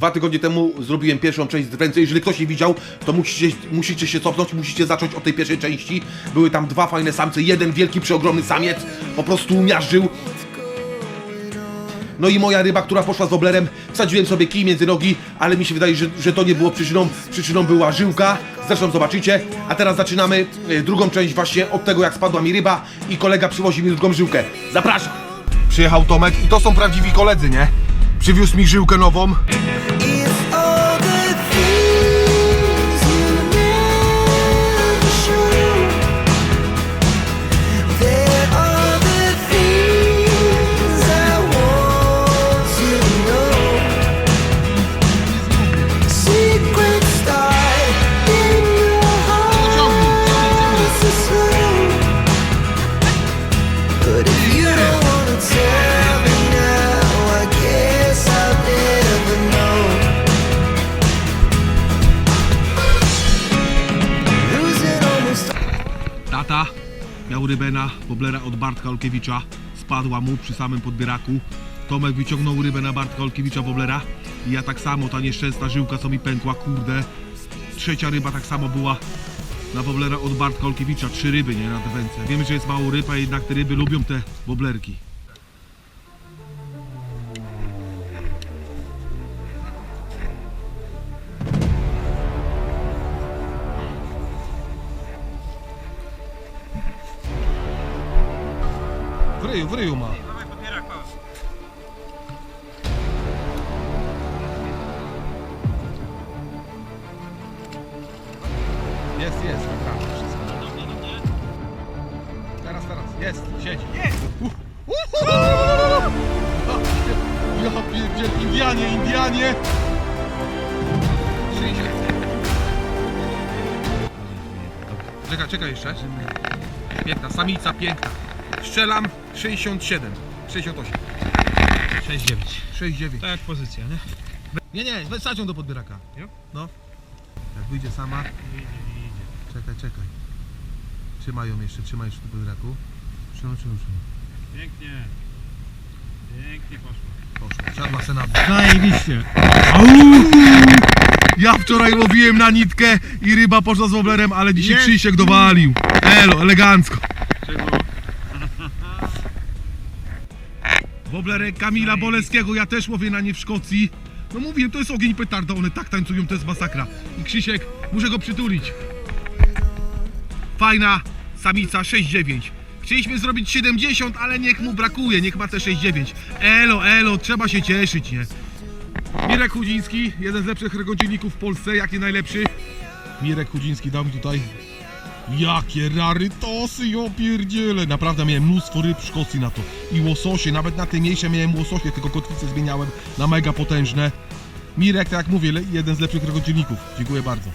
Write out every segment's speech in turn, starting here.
Dwa tygodnie temu zrobiłem pierwszą część z ręce. Jeżeli ktoś nie widział, to musicie, musicie się cofnąć, musicie zacząć od tej pierwszej części. Były tam dwa fajne samce, jeden wielki, przeogromny samiec, po prostu miażdżył. No i moja ryba, która poszła z oblerem, wsadziłem sobie kij między nogi, ale mi się wydaje, że, że to nie było przyczyną. Przyczyną była żyłka, zresztą zobaczycie. A teraz zaczynamy e, drugą część właśnie od tego, jak spadła mi ryba i kolega przywozi mi drugą żyłkę. Zapraszam! Przyjechał Tomek i to są prawdziwi koledzy, nie? Przywiózł mi żyłkę nową. Miał rybę na woblera od Bartka Olkiewicza. Spadła mu przy samym podbieraku. Tomek wyciągnął rybę na Bartka Olkiewicza woblera. I ja tak samo, ta nieszczęsna żyłka co mi pękła, kurde. Trzecia ryba tak samo była na woblera od Bartka Olkiewicza. Trzy ryby, nie, na te. Wiemy, że jest mało ryb, a jednak te ryby lubią te woblerki. Ryju, w ryju ma. Jest, jest, naprawdę wszystko. Teraz, teraz, jest, siedzi. Ja pierdziel, Indianie, Indianie! Czekaj, czekaj jeszcze. Piękna, samica piękna. Strzelam 67, 68, 6-9. 69. Tak jak pozycja, nie? Nie, nie, wystarczą do podbieraka. Jo? No. Jak wyjdzie sama. Czekaj, czekaj. Trzymają jeszcze, trzymaj jeszcze do podbieraku. Trzymaj, trzymaj, trzymaj. Pięknie. Pięknie poszło. Poszło. Siadła se na dół. Zajebiście. Ja wczoraj łowiłem na nitkę i ryba poszła z woblerem, ale dzisiaj Jest. Krzysiek dowalił. Elo, elegancko. Czego? Woblerek Kamila Boleskiego, ja też łowię na nie w Szkocji. No mówiłem, to jest ogień petarda, one tak tańcują, to jest masakra. I Krzysiek, muszę go przytulić. Fajna samica 6,9. Chcieliśmy zrobić 70, ale niech mu brakuje, niech ma te 6,9. Elo, elo, trzeba się cieszyć, nie? Mirek Chudziński, jeden z lepszych regodzienników w Polsce, jak nie najlepszy. Mirek Chudziński dał mi tutaj Jakie rarytosy, ja pierdzielę. Naprawdę miałem mnóstwo ryb w Szkocji na to. I łososie, nawet na te mniejsze miałem łososie, tylko kotwice zmieniałem na mega potężne. Mirek, tak jak mówię, le- jeden z lepszych regodzienników. Dziękuję bardzo.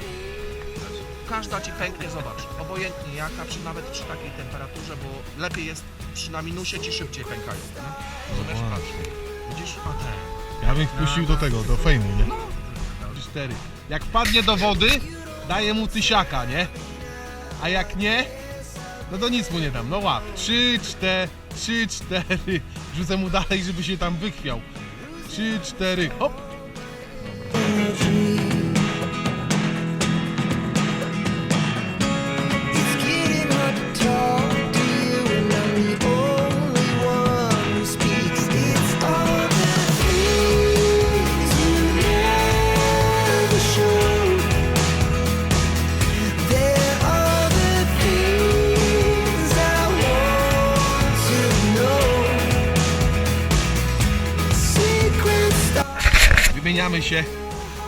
każda ci pęknie, zobacz, obojętnie jaka, przy, nawet przy takiej temperaturze, bo lepiej jest przy na minusie ci szybciej pękają. Nie? Rozumiesz? Patrz. Widzisz? A te. Ja bym wpuścił do tego, do fejmu, nie? Cztery. Jak wpadnie do wody, daję mu tysiaka, nie? A jak nie, no to nic mu nie dam. No łap. Trzy, cztery, trzy, cztery. Rzucę mu dalej, żeby się tam wychwiał. Trzy, cztery, hop. It's się.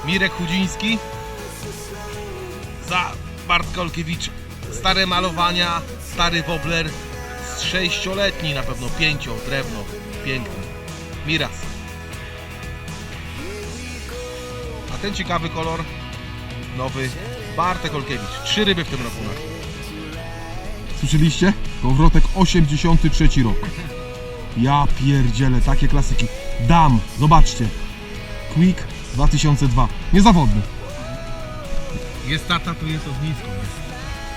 Mirek Chudziński za Bartka Olkiewicz. Stare malowania, stary wobler z sześcioletni na pewno, pięcio, drewno, piękny. Miras. A ten ciekawy kolor, nowy, Bartek Olkiewicz. Trzy ryby w tym roku na Słyszeliście? Powrotek 83 rok. Ja pierdzielę, takie klasyki. Dam, zobaczcie. Quick 2002. Niezawodny. Jest tata, to jest ognisko.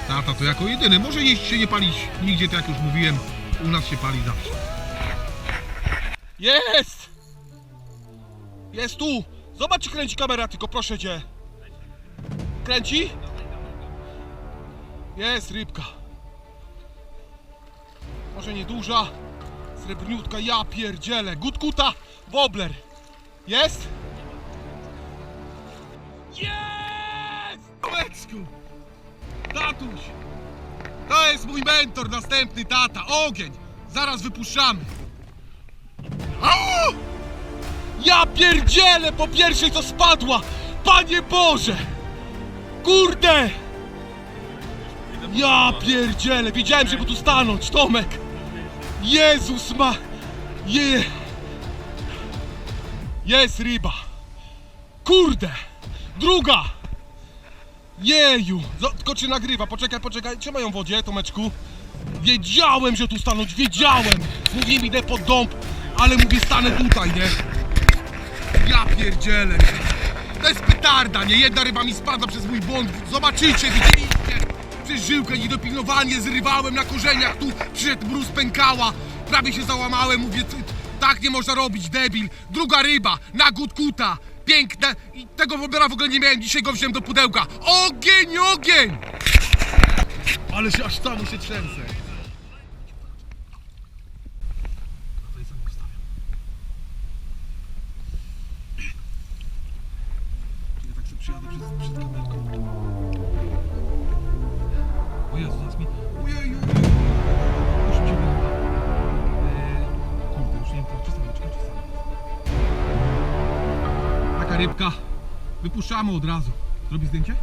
Tata to jako jedyny. Może jeść się nie palić nigdzie, tak jak już mówiłem. U nas się pali zawsze. Jest! Jest tu! Zobacz, czy kręci kamera, tylko proszę cię. Kręci? Jest rybka. Może nieduża. Srebrniutka, ja pierdzielę. Gutkuta, wobler. Jest? Jest! Łeczku! Tatuś! To jest mój mentor, następny tata. Ogień! Zaraz wypuszczamy. Au! Ja pierdzielę po pierwszej co spadła! Panie Boże! Kurde! Ja pierdzielę! Wiedziałem, żeby tu stanąć, Tomek! Jezus ma... Je... Jest ryba! Kurde! Druga! Jeju! Tylko czy nagrywa? Poczekaj, poczekaj. Trzymaj ją wodzie, Tomeczku. Wiedziałem, że tu stanąć, wiedziałem! Mówiłem, idę pod dąb, ale mówię, stanę tutaj, nie? Ja pierdzielę! To jest petarda, nie? Jedna ryba mi spadła przez mój błąd. Zobaczycie, widzieliście? Przez żyłkę niedopilnowanie zrywałem na korzeniach, tu przyszedł mróz pękała. Prawie się załamałem, mówię, tak nie można robić, debil. Druga ryba, na gutkuta. Piękne. I tego wobera w ogóle nie miałem, dzisiaj go wziąłem do pudełka. Ogień, ogień! Ale się aż samo się trzęsę. Tak przyjadę przed, przed kamerką. O Jezu, zaraz mi... Ojeju! Rybka. Wypuszczamy od razu. Zrobi zdjęcie?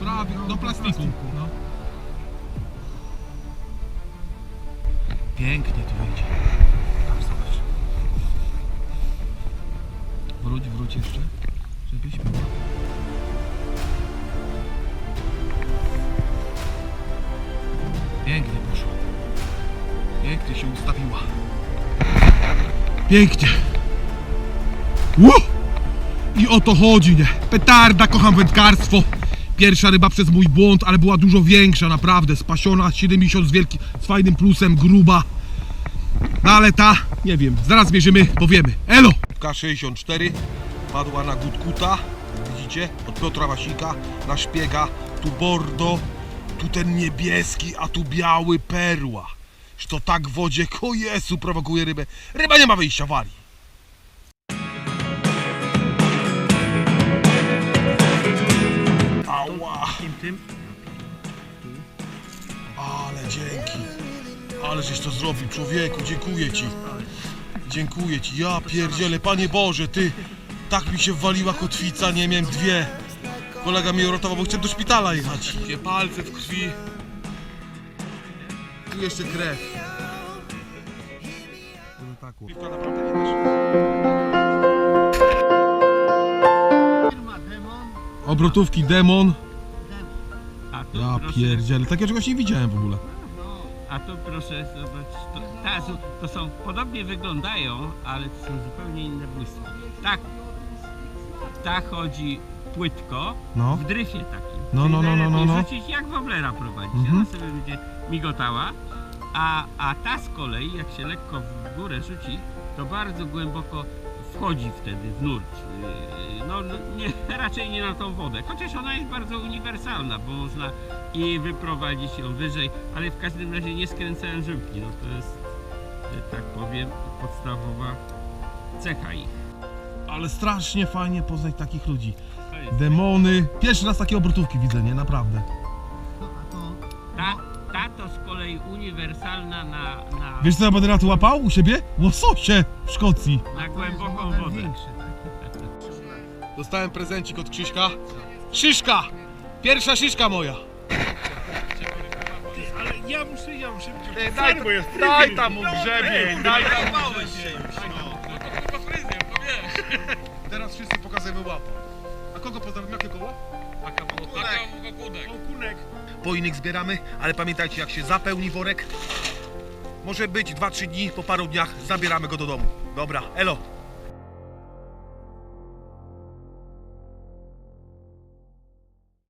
Prawie, do plastiku. No. Pięknie tu zobacz. Wróć, wróć jeszcze. Żebyś była. Pięknie poszło. Pięknie się ustawiła. Pięknie. Ło! I o to chodzi, nie? Petarda, kocham wędkarstwo. Pierwsza ryba przez mój błąd, ale była dużo większa, naprawdę. Spasiona, 70 z, wielki, z fajnym plusem, gruba. No ale ta, nie wiem, zaraz mierzymy, powiemy. Elo! K64 padła na Gutkuta, widzicie? Od Piotra Wasika, na szpiega. Tu bordo, tu ten niebieski, a tu biały perła. Że to tak w wodzie, ko Jezu, prowokuje rybę. Ryba nie ma wyjścia, wali. Tym. Ale dzięki. Ale żeś to zrobił, człowieku, dziękuję ci. Dziękuję ci. Ja pierdzielę, Panie Boże, ty. Tak mi się wwaliła kotwica, nie miałem dwie. Kolega mnie uratował, bo chciałem do szpitala jechać. Takie palce w krwi. Tu jeszcze krew. Piwka naprawdę nie dasz. Obrotówki Demon. Pierdzielę, takiego czegoś nie widziałem w ogóle. A to proszę zobaczyć, to, ta, to są, podobnie wyglądają, ale to są zupełnie inne błyski. Tak, ta chodzi płytko, No. w dryfie takim. No, Czyli no, no, no, no, no. rzucić jak woblera prowadzić, Mhm. ona sobie będzie migotała. A, a ta z kolei, jak się lekko w górę rzuci, to bardzo głęboko wchodzi wtedy w nurt. Yy, No nie, raczej nie na tą wodę, chociaż ona jest bardzo uniwersalna, bo można i wyprowadzić ją wyżej, ale w każdym razie nie skręcałem żyłki. No to jest, że tak powiem, podstawowa cecha ich. Ale strasznie fajnie poznać takich ludzi. Demony. Pierwszy raz takie obrotówki widzę, nie? Naprawdę. Kolei uniwersalna na, na, Wiesz co ja będę na to łapał u siebie? Łososie w Szkocji. na głęboką wodę. Dostałem prezencik od Krzyśka. Szyszka! Pierwsza szyszka moja. Ale ja muszę, ja muszę być Daj, daj tam mu grzebień, daj tam Teraz wszyscy pokazujemy łapa. A kogo pozdrawiam? Jakie koło? Okunek. Po innych zbieramy, ale pamiętajcie, jak się zapełni worek, może być 2-3 dni, po paru dniach zabieramy go do domu. Dobra, elo!